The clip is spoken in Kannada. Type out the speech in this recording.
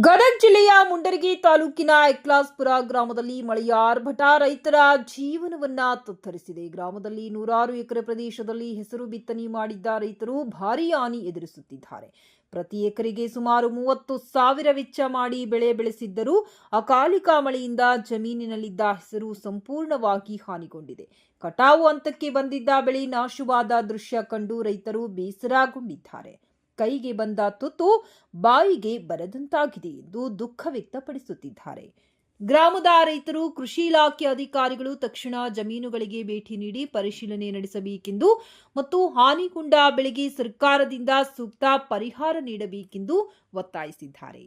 ಗದಗ ಜಿಲ್ಲೆಯ ಮುಂಡರಗಿ ತಾಲೂಕಿನ ಎಕ್ಲಾಸ್ಪುರ ಗ್ರಾಮದಲ್ಲಿ ಮಳೆಯ ಆರ್ಭಟ ರೈತರ ಜೀವನವನ್ನ ತತ್ತರಿಸಿದೆ. ಗ್ರಾಮದಲ್ಲಿ ನೂರಾರು ಎಕರೆ ಪ್ರದೇಶದಲ್ಲಿ ಹೆಸರು ಬಿತ್ತನೆ ಮಾಡಿದ್ದ ರೈತರು ಭಾರೀ ಹಾನಿ ಎದುರಿಸುತ್ತಿದ್ದಾರೆ. ಪ್ರತಿ ಎಕರೆಗೆ ಸುಮಾರು ಮೂವತ್ತು ಸಾವಿರ ವೆಚ್ಚ ಮಾಡಿ ಬೆಳೆ ಬೆಳೆಸಿದ್ದರೂ ಅಕಾಲಿಕ ಮಳೆಯಿಂದ ಜಮೀನಿನಲ್ಲಿದ್ದ ಹೆಸರು ಸಂಪೂರ್ಣವಾಗಿ ಹಾನಿಗೊಂಡಿದೆ. ಕಟಾವು ಹಂತಕ್ಕೆ ಬಂದಿದ್ದ ಬೆಳೆ ನಾಶವಾದ ದೃಶ್ಯ ಕಂಡು ರೈತರು ಬೇಸರಗೊಂಡಿದ್ದಾರೆ. ಕೈಗೆ ಬಂದ ತುತ್ತು ಬಾಯಿಗೆ ಬರದಂತಾಗಿದೆ ಎಂದು ದುಃಖ ವ್ಯಕ್ತಪಡಿಸುತ್ತಿದ್ದಾರೆ. ಗ್ರಾಮದ ರೈತರು, ಕೃಷಿ ಇಲಾಖೆ ಅಧಿಕಾರಿಗಳು ತಕ್ಷಣ ಜಮೀನುಗಳಿಗೆ ಭೇಟಿ ನೀಡಿ ಪರಿಶೀಲನೆ ನಡೆಸಬೇಕೆಂದು ಮತ್ತು ಹಾನಿಗೊಂಡ ಬೆಳೆಗೆ ಸರ್ಕಾರದಿಂದ ಸೂಕ್ತ ಪರಿಹಾರ ನೀಡಬೇಕೆಂದು ಒತ್ತಾಯಿಸಿದ್ದಾರೆ.